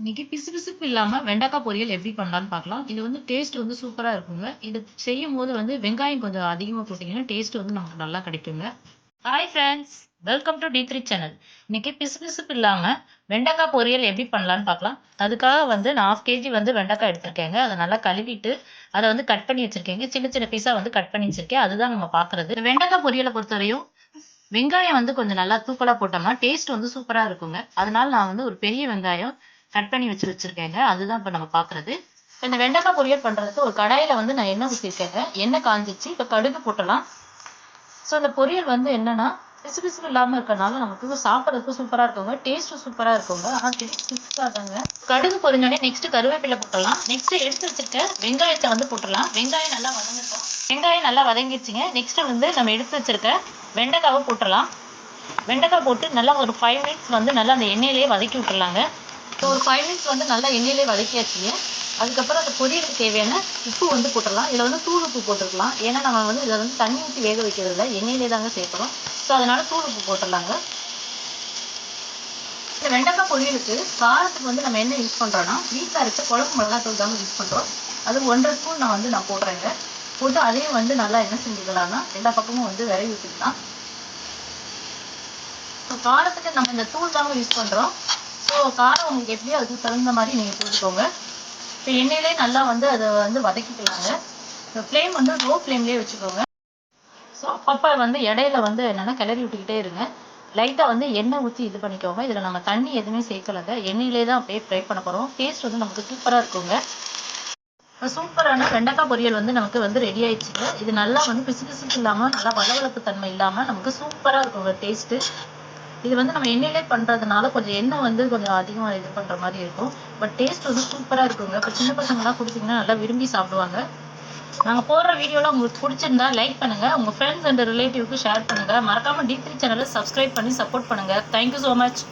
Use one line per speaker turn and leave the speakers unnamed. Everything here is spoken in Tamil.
இன்னைக்கு பிசுபிசுப்பு இல்லாம வெண்டைக்காய் பொரியல் எப்படி பண்ணலாம்னு பார்க்கலாம். இது வந்து டேஸ்ட் வந்து சூப்பரா இருக்குங்க. இது செய்யும் போது வந்து வெங்காயம் கொஞ்சம் அதிகமா போட்டீங்கன்னா, டேஸ்ட் வந்து நமக்கு நல்லா கிடைக்குங்க. Hi friends! Welcome to T three channel. இன்னைக்கு பிசுபிசுப்பு இல்லாம வெண்டைக்காய் பொரியல் எப்படி பண்ணலாம்னு பார்க்கலாம். அதுக்காக வந்து நான் 1/2 கேஜி வந்து வெண்டைக்காய் எடுத்திருக்கேங்க. அதை நல்லா கழுவிட்டு, அதை வந்து கட் பண்ணி வச்சிருக்கேங்க. சின்ன சின்ன பீஸா வந்து கட் பண்ணி வச்சிருக்கேன். அதுதான் நம்ம பார்க்குறது. வெண்டைக்காய் பொரியலை பொறுத்தவரையும் வெங்காயம் வந்து கொஞ்சம் நல்லா தூக்கலா போட்டோம்னா, டேஸ்ட் வந்து சூப்பரா இருக்குங்க. அதனால நான் வந்து ஒரு பெரிய வெங்காயம் கட் பண்ணி வச்சு வச்சிருக்கேங்க. அதுதான் இப்ப நம்ம பார்க்குறது. இந்த வெண்டைக்காய் பொரியல் பண்றதுக்கு ஒரு கடாயில வந்து நான் எண்ணெய் ஊற்றிருக்கேங்க எண்ணெய் காஞ்சிச்சு. இப்ப கடுகு போட்டலாம் ஸோ இந்த பொரியல் வந்து என்னன்னா, பிசுபிசுப்பு இல்லாம இருக்கறனால நமக்கு சாப்பிட்றதுக்கு சூப்பரா இருக்குங்க. டேஸ்ட்டும் சூப்பரா இருக்குங்க. ஆனா திடீர் பிசுக்காதாங்க. கடுகு பொரிஞ்சோடனே நெக்ஸ்ட் கருவேப்பிலை போட்டுடலாம். நெக்ஸ்ட் எடுத்து வச்சிருக்க வெங்காயத்தை வந்து போட்டுடலாம். வெங்காயம் நல்லா வதங்கிருக்கோம் வெங்காயம் நல்லா வதங்கிடுச்சுங்க. நெக்ஸ்ட் வந்து நம்ம எடுத்து வச்சிருக்க வெண்டைக்காவை போட்டலாம் வெண்டைக்காய் போட்டு நல்லா ஒரு ஃபைவ் மினிட்ஸ் வந்து நல்லா அந்த எண்ணெயிலேயே வதக்கி விட்டுறலாங்க. ஸோ ஒரு ஃபைவ் மினிட்ஸ் வந்து நல்லா எண்ணெயிலேயே வதக்கியாச்சுங்க. அதுக்கப்புறம் அந்த பொரியலுக்கு தேவையான உப்பு வந்து போட்டுடலாம். இதுல வந்து தூள் உப்பு போட்டுக்கலாம். ஏன்னா நம்ம வந்து இதுல வந்து தண்ணி ஊற்றி வேக வைக்கிறது இல்லை எண்ணெயிலேயே தாங்க சேர்க்குறோம் ஸோ அதனால தூள் உப்பு போட்டுடலாங்க. இந்த வெண்டைக்காய் பொரியலுக்கு காரத்துக்கு வந்து நம்ம என்ன யூஸ் பண்றோம்னா, வீட்டில் அரைச்ச குழம்பு மிளகாத்தூள் தாங்க யூஸ் பண்றோம். அது 1 1/2 ஸ்பூன் நான் வந்து நான் போடுறேங்க. போட்டு அதையும் வந்து நல்லா என்ன செஞ்சுக்கலாம்னா, எல்லா பக்கமும் வந்து விரைவி விட்டுக்கலாம். காரத்துக்கு நம்ம இந்த தூள் தாங்க யூஸ் பண்றோம். ஸோ காரம் உங்களுக்கு எப்படியோ அதுக்கு தகுந்த மாதிரி நீங்க போட்டுக்கோங்க. இப்போ எண்ணெயிலேயே நல்லா வந்து அதை வந்து வதக்கிக்கலாங்க. ஃப்ளேம் வந்து லோ ஃப்ளேம்லயே வச்சுக்கோங்க. ஸோ அப்பப்போ வந்து இடையில வந்து என்னென்னா கிளறி விட்டுக்கிட்டே இருங்க. லைட்டா வந்து எண்ணெய் ஊற்றி இது பண்ணிக்கோங்க. இதுல நம்ம தண்ணி எதுவுமே சேர்க்கலைங்க எண்ணெயிலே தான் அப்படியே ஃப்ரை பண்ண போகிறோம் டேஸ்ட் வந்து நமக்கு சூப்பராக இருக்குங்க. சூப்பரான வெண்டைக்காய் பொரியல் வந்து நமக்கு வந்து ரெடி ஆயிடுச்சுங்க. இது நல்லா வந்து பிசுபிசுப்பு இல்லாம, நல்லா வளவளப்பு தன்மை இல்லாமல் நமக்கு சூப்பராக இருக்குங்க டேஸ்ட்டு இது வந்து நம்ம எண்ணெயிலே பண்றதுனால கொஞ்சம் எண்ணெய் வந்து கொஞ்சம் அதிகமா இது பண்ற மாதிரி இருக்கும். பட் டேஸ்ட் வந்து சூப்பரா இருக்குங்க. இப்ப சின்ன பசங்கலாம் குடுத்தீங்கன்னா நல்லா விரும்பி சாப்பிடுவாங்க. நாங்க போடுற வீடியோலாம் உங்களுக்கு பிடிச்சிருந்தா லைக் பண்ணுங்க. உங்க ஃப்ரெண்ட்ஸ் அண்ட் ரிலேட்டிவ்க்கு ஷேர் பண்ணுங்க. மறக்காம டி3 சேனலை சப்ஸ்கிரைப் பண்ணி சப்போர்ட் பண்ணுங்க. Thank you much.